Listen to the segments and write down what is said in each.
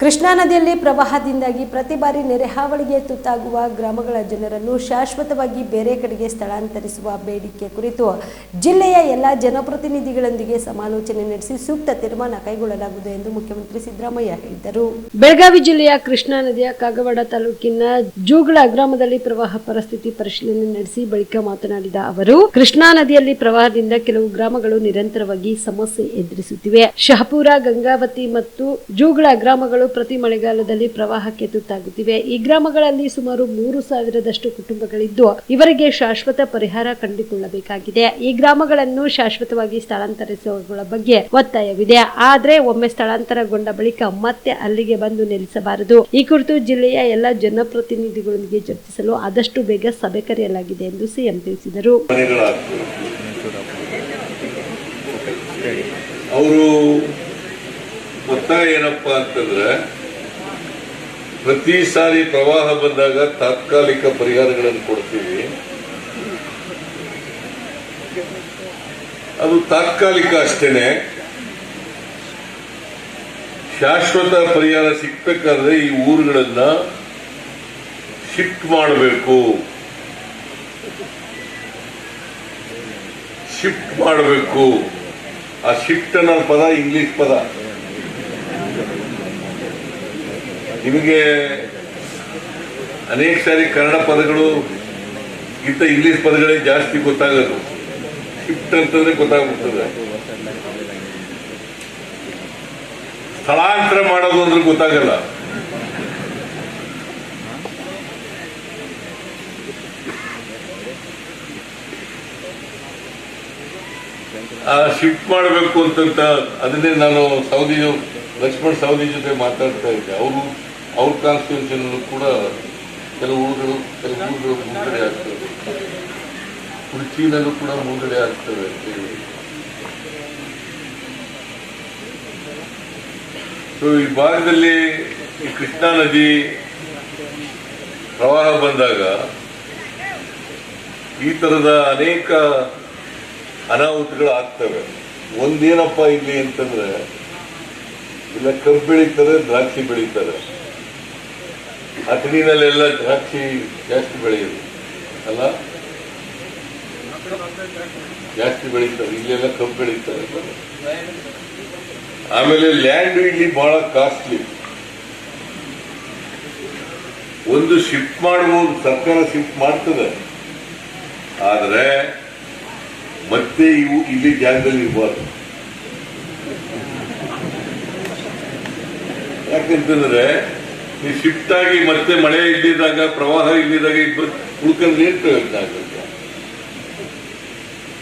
ಕೃಷ್ಣಾ ನದಿಯಲ್ಲಿ ಪ್ರವಾಹದಿಂದಾಗಿ ಪ್ರತಿ ಬಾರಿ ನೆರೆಹಾವಳಿಗೆ ತುತ್ತಾಗುವ ಗ್ರಾಮಗಳ ಜನರನ್ನು ಶಾಶ್ವತವಾಗಿ ಬೇರೆ ಕಡೆಗೆ ಸ್ಥಳಾಂತರಿಸುವ ಬೇಡಿಕೆ ಕುರಿತು ಜಿಲ್ಲೆಯ ಎಲ್ಲ ಜನಪ್ರತಿನಿಧಿಗಳೊಂದಿಗೆ ಸಮಾಲೋಚನೆ ನಡೆಸಿ ಸೂಕ್ತ ತೀರ್ಮಾನ ಕೈಗೊಳ್ಳಲಾಗುವುದು ಎಂದು ಮುಖ್ಯಮಂತ್ರಿ ಸಿದ್ದರಾಮಯ್ಯ ಹೇಳಿದರು. ಬೆಳಗಾವಿ ಜಿಲ್ಲೆಯ ಕೃಷ್ಣಾ ನದಿಯ ಕಾಗವಾಡ ತಾಲೂಕಿನ ಜೂಗಳ ಗ್ರಾಮದಲ್ಲಿ ಪ್ರವಾಹ ಪರಿಸ್ಥಿತಿ ಪರಿಶೀಲನೆ ನಡೆಸಿ ಬಳಿಕ ಮಾತನಾಡಿದ ಅವರು, ಕೃಷ್ಣಾ ನದಿಯಲ್ಲಿ ಪ್ರವಾಹದಿಂದ ಕೆಲವು ಗ್ರಾಮಗಳು ನಿರಂತರವಾಗಿ ಸಮಸ್ಯೆ ಎದುರಿಸುತ್ತಿವೆ. ಶಹಪುರ, ಗಂಗಾವತಿ ಮತ್ತು ಜೂಗಳ ಗ್ರಾಮಗಳು ಪ್ರತಿ ಮಳೆಗಾಲದಲ್ಲಿ ಪ್ರವಾಹಕ್ಕೆ ತುತ್ತಾಗುತ್ತಿವೆ. ಈ ಗ್ರಾಮಗಳಲ್ಲಿ ಸುಮಾರು ಮೂರು ಸಾವಿರದಷ್ಟು ಕುಟುಂಬಗಳಿದ್ದು ಇವರಿಗೆ ಶಾಶ್ವತ ಪರಿಹಾರ ಕಂಡುಕೊಳ್ಳಬೇಕಾಗಿದೆ. ಈ ಗ್ರಾಮಗಳನ್ನು ಶಾಶ್ವತವಾಗಿ ಸ್ಥಳಾಂತರಿಸುವ ಬಗ್ಗೆ ಒತ್ತಾಯವಿದೆ. ಆದರೆ ಒಮ್ಮೆ ಸ್ಥಳಾಂತರಗೊಂಡ ಬಳಿಕ ಮತ್ತೆ ಅಲ್ಲಿಗೆ ಬಂದು ನೆಲೆಸಬಾರದು. ಈ ಕುರಿತು ಜಿಲ್ಲೆಯ ಎಲ್ಲ ಜನಪ್ರತಿನಿಧಿಗಳೊಂದಿಗೆ ಚರ್ಚಿಸಲು ಆದಷ್ಟು ಬೇಗ ಸಭೆ ಕರೆಯಲಾಗಿದೆ ಎಂದು ಸಿಎಂ ತಿಳಿಸಿದರು. ಅವರು ಒತ್ತಾಯ ಏನಪ್ಪ ಅಂತಂದ್ರೆ, ಪ್ರತಿ ಸಾರಿ ಪ್ರವಾಹ ಬಂದಾಗ ತಾತ್ಕಾಲಿಕ ಪರಿಹಾರಗಳನ್ನು ಕೊಡ್ತೀವಿ. ಅದು ತಾತ್ಕಾಲಿಕ ಅಷ್ಟೇನೆ. ಶಾಶ್ವತ ಪರಿಹಾರ ಸಿಗ್ಬೇಕಾದ್ರೆ ಈ ಊರುಗಳನ್ನ ಶಿಫ್ಟ್ ಮಾಡಬೇಕು. ಶಿಫ್ಟ್ ಮಾಡಬೇಕು. ಆ ಶಿಫ್ಟ್ ಅನ್ನೋ ಪದ ಇಂಗ್ಲಿಷ್ ಪದ. ನಿಮಗೆ ಅನೇಕ ಸಾರಿ ಕನ್ನಡ ಪದಗಳು ಇಂಥ ಇಂಗ್ಲಿಷ್ ಪದಗಳೇ ಜಾಸ್ತಿ ಗೊತ್ತಾಗೋದು. ಶಿಫ್ಟ್ ಅಂತಂದ್ರೆ ಗೊತ್ತಾಗ್ಬಿಡ್ತದೆ. ಸ್ಥಳಾಂತರ ಮಾಡೋದು ಅಂದ್ರೆ ಗೊತ್ತಾಗಲ್ಲ. ಆ ಶಿಫ್ಟ್ ಮಾಡಬೇಕು ಅಂತಂತ ಅದನ್ನೇ ನಾನು ಸೌದಿ ಲಕ್ಷ್ಮಣ್ ಸೌದಿ ಜೊತೆ ಮಾತಾಡ್ತಾ ಇದ್ದೆ. ಅವರು ಅವ್ರ ಕಾನ್ಸ್ಟಿಟ್ಯೂಷನ್ ಕೂಡ ಕೆಲವು ಊರುಗಳು ಕೆಲವು ಊರುಗಳು ಮುನ್ನಡೆ ಆಗ್ತವೆ ಕುರ್ಚಿನಲ್ಲೂ ಕೂಡ ಮುಂದಡೆ ಆಗ್ತವೆ ಸೊ ಈ ಭಾಗದಲ್ಲಿ ಈ ಕೃಷ್ಣಾ ನದಿ ಪ್ರವಾಹ ಬಂದಾಗ ಈ ತರದ ಅನೇಕ ಅನಾಹುತಗಳು ಆಗ್ತವೆ. ಒಂದೇನಪ್ಪ ಇಲ್ಲಿ ಅಂತಂದ್ರೆ, ಇಲ್ಲ ಕಬ್ಬು ಬೆಳೀತಾರೆ, ದ್ರಾಕ್ಷಿ ಬೆಳೀತಾರೆ. ಅತಡಿನಲ್ಲೆಲ್ಲ ದ್ರಾಕ್ಷಿ ಜಾಸ್ತಿ ಬೆಳೆಯೋದು, ಅಲ್ಲ? ಜಾಸ್ತಿ ಬೆಳೀತಾರೆ, ಇಲ್ಲೆಲ್ಲ ಕಬ್ಬು ಬೆಳೀತಾರೆ. ಆಮೇಲೆ ಲ್ಯಾಂಡ್ ಇಲ್ಲಿ ಬಹಳ ಕಾಸ್ಟ್ಲಿ ಒಂದು ಶಿಫ್ಟ್ ಮಾಡಬಹುದು ಸರ್ಕಾರ ಶಿಫ್ಟ್ ಮಾಡ್ತದೆ. ಆದರೆ ಮತ್ತೆ ಇವು ಇಲ್ಲಿ ಜಾಗದಲ್ಲಿ ಇರಬಾರ್ದು. ಯಾಕಂತಂದ್ರೆ ನೀವು ಶಿಫ್ಟ್ ಆಗಿ ಮತ್ತೆ ಮಳೆ ಇಲ್ಲಿದ್ದಾಗ ಪ್ರವಾಹ ಇಲ್ಲಿದ್ದಾಗ ಉಳ್ಕೊಂಡು ನೀರು ಪ್ರಯೋಜನ ಆಗುತ್ತೆ.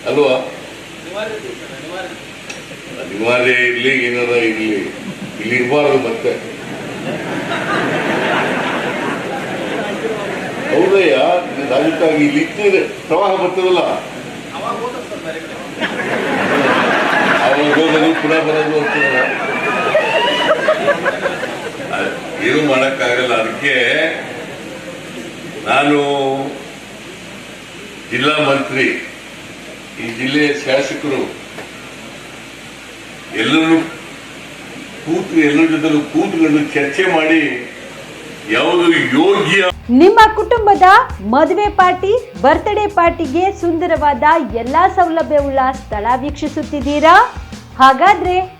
ಅಲ್ವಾ? ಅನಿವಾರ್ಯ ಇರ್ಲಿ ಏನಾರ ಇರ್ಲಿ. ಇಲ್ಲಿ ಇರಬಾರ್ದು ಮತ್ತೆ. ಹೌದಯ್ಯ ರಾಜಕ್ಕಾಗಿ ಇಲ್ಲಿ ಇಟ್ಟಿದೆ ಪ್ರವಾಹ ಬರ್ತದಲ್ಲ? ಅವಾಗ ಹೋಗೋದು ಪುನಃ ಬರೋದು ಅಂತ. ಏನು ಮಾಡಕ್ಕಾಗಲ್ಲ. ಅದಕ್ಕೆ ನಾನು ಜಿಲ್ಲಾ ಮಂತ್ರಿ, ಈ ಜಿಲ್ಲೆಯ ಶಾಸಕರು, ಎಲ್ಲರೂ ಕೂತು, ಎಲ್ಲರ ಜೊತೆ ಕೂತುಗಳನ್ನು ಚರ್ಚೆ ಮಾಡಿ ಯೋಗ್ಯ ನಿಮ್ಮ ಕುಟುಂಬದ ಮದುವೆ ಪಾರ್ಟಿ ಬರ್ತ್ಡೇ ಪಾರ್ಟಿಗೆ ಸುಂದರವಾದ ಎಲ್ಲಾ ಸೌಲಭ್ಯವುಳ್ಳ ಸ್ಥಳ ವೀಕ್ಷಿಸುತ್ತಿದ್ದೀರಾ? ಹಾಗಾದ್ರೆ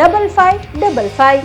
double five double five